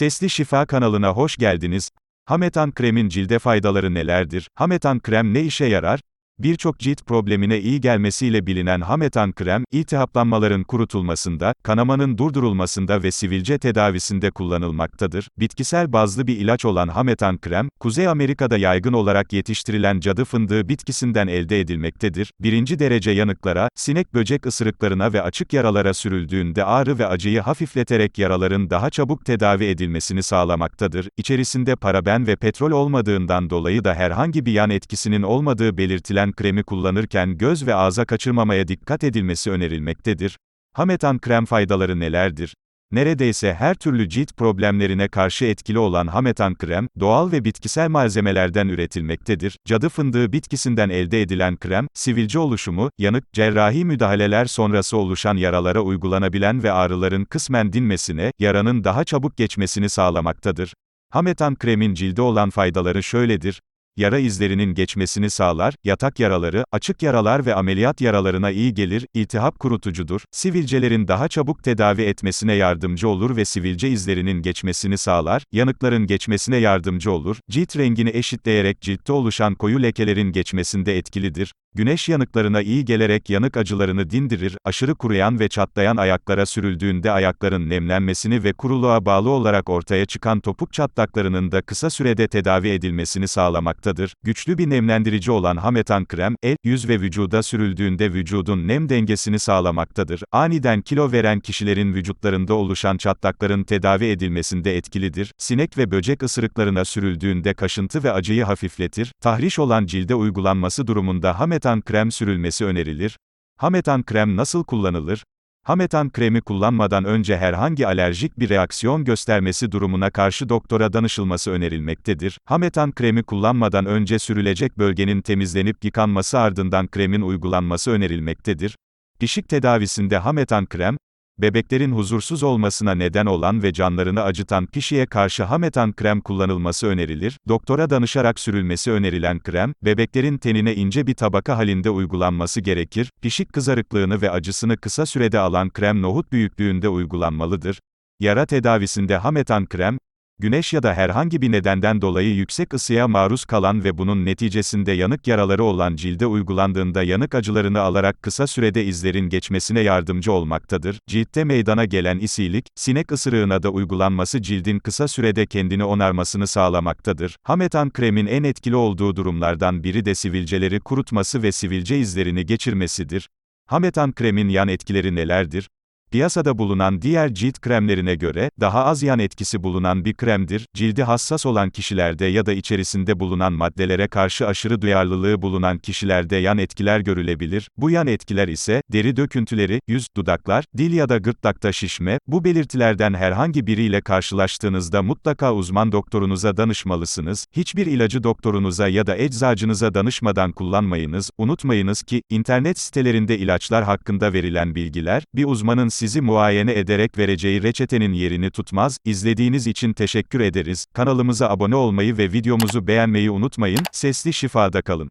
Sesli Şifa kanalına hoş geldiniz. Hametan kremin cilde faydaları nelerdir? Hametan krem ne işe yarar? Birçok cilt problemine iyi gelmesiyle bilinen Hametan krem, iltihaplanmaların kurutulmasında, kanamanın durdurulmasında ve sivilce tedavisinde kullanılmaktadır. Bitkisel bazlı bir ilaç olan Hametan krem, Kuzey Amerika'da yaygın olarak yetiştirilen cadı fındığı bitkisinden elde edilmektedir. Birinci derece yanıklara, sinek böcek ısırıklarına ve açık yaralara sürüldüğünde ağrı ve acıyı hafifleterek yaraların daha çabuk tedavi edilmesini sağlamaktadır. İçerisinde paraben ve petrol olmadığından dolayı da herhangi bir yan etkisinin olmadığı belirtilen kremi kullanırken göz ve ağza kaçırmamaya dikkat edilmesi önerilmektedir. Hametan krem faydaları nelerdir? Neredeyse her türlü cilt problemlerine karşı etkili olan Hametan krem, doğal ve bitkisel malzemelerden üretilmektedir. Cadı fındığı bitkisinden elde edilen krem, sivilce oluşumu, yanık, cerrahi müdahaleler sonrası oluşan yaralara uygulanabilen ve ağrıların kısmen dinmesine, yaranın daha çabuk geçmesini sağlamaktadır. Hametan kremin cilde olan faydaları şöyledir yara izlerinin geçmesini sağlar, yatak yaraları, açık yaralar ve ameliyat yaralarına iyi gelir, iltihap kurutucudur, sivilcelerin daha çabuk tedavi etmesine yardımcı olur ve sivilce izlerinin geçmesini sağlar, yanıkların geçmesine yardımcı olur, cilt rengini eşitleyerek ciltte oluşan koyu lekelerin geçmesinde etkilidir, Güneş yanıklarına iyi gelerek yanık acılarını dindirir, aşırı kuruyan ve çatlayan ayaklara sürüldüğünde ayakların nemlenmesini ve kuruluğa bağlı olarak ortaya çıkan topuk çatlaklarının da kısa sürede tedavi edilmesini sağlamaktadır. Güçlü bir nemlendirici olan Hametan krem, el, yüz ve vücuda sürüldüğünde vücudun nem dengesini sağlamaktadır. Aniden kilo veren kişilerin vücutlarında oluşan çatlakların tedavi edilmesinde etkilidir. Sinek ve böcek ısırıklarına sürüldüğünde kaşıntı ve acıyı hafifletir. Tahriş olan cilde uygulanması durumunda Hametan Hametan krem sürülmesi önerilir. Hametan krem nasıl kullanılır? Hametan kremi kullanmadan önce herhangi alerjik bir reaksiyon göstermesi durumuna karşı doktora danışılması önerilmektedir. Hametan kremi kullanmadan önce sürülecek bölgenin temizlenip yıkanması ardından kremin uygulanması önerilmektedir. Pişik tedavisinde Hametan krem, bebeklerin huzursuz olmasına neden olan ve canlarını acıtan pişiye karşı Hametan krem kullanılması önerilir. Doktora danışarak sürülmesi önerilen krem, bebeklerin tenine ince bir tabaka halinde uygulanması gerekir. Pişik kızarıklığını ve acısını kısa sürede alan krem nohut büyüklüğünde uygulanmalıdır. Yara tedavisinde Hametan krem, güneş ya da herhangi bir nedenden dolayı yüksek ısıya maruz kalan ve bunun neticesinde yanık yaraları olan cilde uygulandığında yanık acılarını alarak kısa sürede izlerin geçmesine yardımcı olmaktadır. Ciltte meydana gelen isilik, sinek ısırığına da uygulanması cildin kısa sürede kendini onarmasını sağlamaktadır. Hametan kremin en etkili olduğu durumlardan biri de sivilceleri kurutması ve sivilce izlerini geçirmesidir. Hametan kremin yan etkileri nelerdir? Piyasada bulunan diğer cilt kremlerine göre, daha az yan etkisi bulunan bir kremdir. Cildi hassas olan kişilerde ya da içerisinde bulunan maddelere karşı aşırı duyarlılığı bulunan kişilerde yan etkiler görülebilir. Bu yan etkiler ise, deri döküntüleri, yüz, dudaklar, dil ya da gırtlakta şişme, bu belirtilerden herhangi biriyle karşılaştığınızda mutlaka uzman doktorunuza danışmalısınız. Hiçbir ilacı doktorunuza ya da eczacınıza danışmadan kullanmayınız. Unutmayınız ki, internet sitelerinde ilaçlar hakkında verilen bilgiler, bir uzmanın sizi muayene ederek vereceği reçetenin yerini tutmaz. İzlediğiniz için teşekkür ederiz. Kanalımıza abone olmayı ve videomuzu beğenmeyi unutmayın. Sesli şifada kalın.